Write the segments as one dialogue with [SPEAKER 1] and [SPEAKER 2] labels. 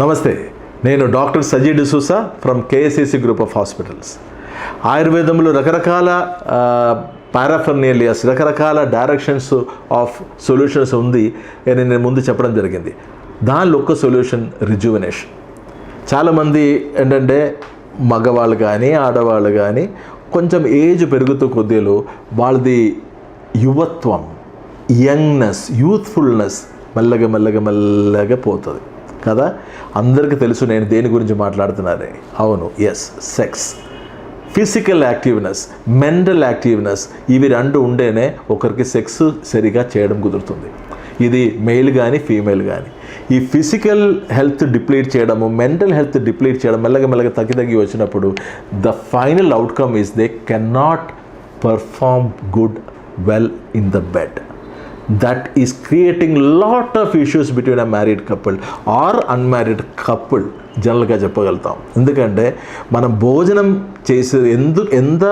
[SPEAKER 1] నమస్తే నేను doctor Saji D'Souza from KSEC group of hospitals ఆయుర్వేదంలో రకరకాల పారాఫర్నేలియస్ రకరకాల డైరెక్షన్స్ ఆఫ్ సొల్యూషన్స్ ఉంది అని నేను ముందు చెప్పడం జరిగింది. దానిలో ఒక్క సొల్యూషన్ రిజ్యువనేషన్ చాలామంది ఏంటంటే మగవాళ్ళు కానీ ఆడవాళ్ళు కానీ కొంచెం ఏజ్ పెరుగుతూ కొద్దిలో వాళ్ళది యువత్వం యంగ్నెస్ యూత్ఫుల్నెస్ మెల్లగా మెల్లగా మెల్లగా పోతుంది. కదా? అందరికీ తెలుసు నేను దేని గురించి మాట్లాడుతున్నానే. అవును yes sex physical activeness mental activeness ఇవి రెండు ఉండేనే ఒకరికి సెక్స్ సరిగా చేయడం కుదురుతుంది. ఇది మెయిల్ కానీ ఫీమేల్ కానీ ఈ ఫిజికల్ హెల్త్ డిప్లీట్ చేయడము మెంటల్ హెల్త్ డిప్లీట్ చేయడం మెల్లగా మెల్లగా తగ్గి తగ్గి వచ్చినప్పుడు the final outcome is they can perform good well in the bed that is creating lot of issues between a married couple or unmarried couple జనరల్గా చెప్పగలుగుతాం. ఎందుకంటే మనం భోజనం చేసే ఎందుకు ఎంత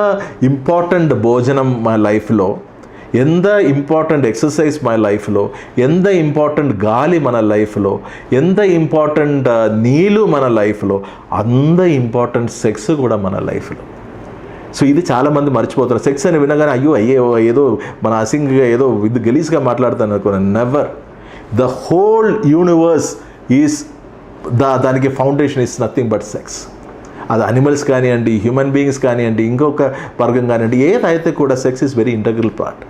[SPEAKER 1] ఇంపార్టెంట్ భోజనం మా లైఫ్లో ఎంత ఇంపార్టెంట్ ఎక్సర్సైజ్ మై లైఫ్లో ఎంత ఇంపార్టెంట్ గాలి మన లైఫ్లో ఎంత ఇంపార్టెంట్ uh, నీళ్ళు మన లైఫ్లో అంత ఇంపార్టెంట్ సెక్స్ కూడా మన లైఫ్లో సో ఇది చాలామంది మర్చిపోతారు సెక్స్ అని వినగానే అయ్యో అయ్యో ఏదో మన అసింగ్గా ఏదో విత్ గలీజ్గా మాట్లాడతాను అనుకున్నాను never the whole universe is దా దానికి foundation is nothing but sex అది అనిమల్స్ కానివ్వండి హ్యూమన్ బీయింగ్స్ కానివ్వండి ఇంకొక వర్గం కానివ్వండి ఏదైతే కూడా sex is very integral part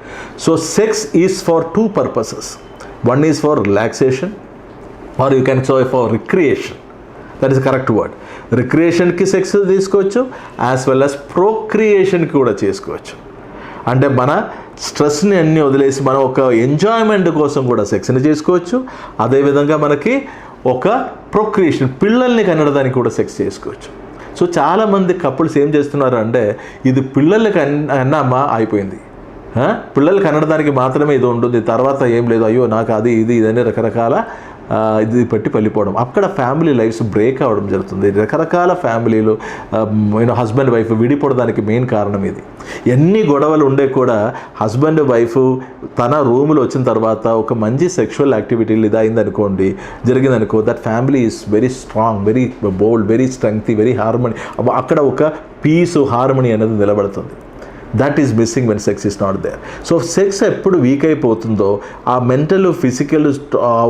[SPEAKER 1] so sex is for two purposes one is for relaxation or you can so for recreation that is correct word రిక్రియేషన్కి sex తీసుకోవచ్చు as well as ప్రోక్రియేషన్కి కూడా చేసుకోవచ్చు. అంటే మన స్ట్రెస్ని అన్నీ వదిలేసి మనం ఒక ఎంజాయ్మెంట్ కోసం కూడా సెక్స్ని చేసుకోవచ్చు. అదేవిధంగా మనకి ఒక ప్రొక్రియేషన్ పిల్లల్ని కనడానికి కూడా సెక్స్ చేసుకోవచ్చు. సో చాలామంది కపుల్స్ ఏం చేస్తున్నారు అంటే ఇది పిల్లలకి కన్నామా అయిపోయింది. పిల్లలు పిల్లలకి మాత్రమే ఇది ఉంటుంది తర్వాత ఏం లేదు అయ్యో నాకు అది ఇది ఇదని రకరకాల ఇది పెట్టి వెళ్ళిపోవడం అక్కడ ఫ్యామిలీ లైఫ్స్ బ్రేక్ అవ్వడం జరుగుతుంది. రకరకాల ఫ్యామిలీలు నేను హస్బెండ్ వైఫ్ విడిపోవడానికి మెయిన్ కారణం ఇది. ఎన్ని గొడవలు ఉండే కూడా హస్బెండ్ వైఫ్ తన రూమ్లో వచ్చిన తర్వాత ఒక మంచి సెక్షువల్ యాక్టివిటీలు ఇది అయిందనుకోండి జరిగిందనుకో that family is very strong very bold very strength very harmony అక్కడ ఒక పీస్ హార్మోని అనేది నిలబడుతుంది. That is missing when sex is not there so sex ఎప్పుడు వీక్ అయిపోతుందో ఆ మెంటల్ ఫిజికల్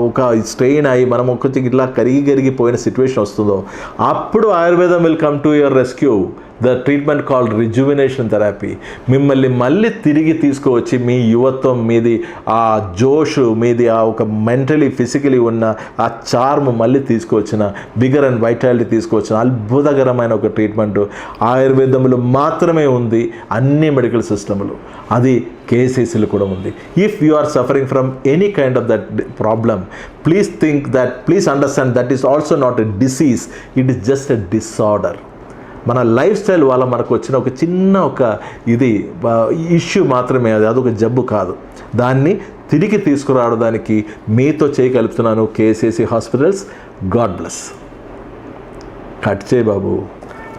[SPEAKER 1] ఒక స్ట్రెయిన్ అయ్యి మనం కొంచెం ఇట్లా కరిగి కరిగిపోయిన సిచ్యువేషన్ వస్తుందో అప్పుడు Ayurveda will come to your rescue the treatment called rejuvenation therapy మిమ్మల్ని మళ్ళీ తిరిగి తీసుకువచ్చి మీ యువత్వం మీది ఆ జోష్ మీది ఆ ఒక మెంటలీ ఫిజికలీ ఉన్న ఆ చార్మ్ మళ్ళీ తీసుకువచ్చిన బిగర్ అండ్ వైటాలిటీ తీసుకువచ్చిన అద్భుతకరమైన ఒక ట్రీట్మెంట్ ఆయుర్వేదంలో మాత్రమే ఉంది అన్ని మెడికల్ సిస్టములు అది కేసీసీలు కూడా ఉంది. If you are suffering from any kind of that problem please think that please understand that is also not a disease it is just a disorder మన లైఫ్ స్టైల్ వల్ల మనకు వచ్చిన ఒక చిన్న ఒక ఇది ఇష్యూ మాత్రమే అది అదొక జబ్బు కాదు. దాన్ని తిరిగి తీసుకురావడానికి మీతో చేయగలుగుతున్నాను KCC hospitals. God bless. Cut చేయి బాబు.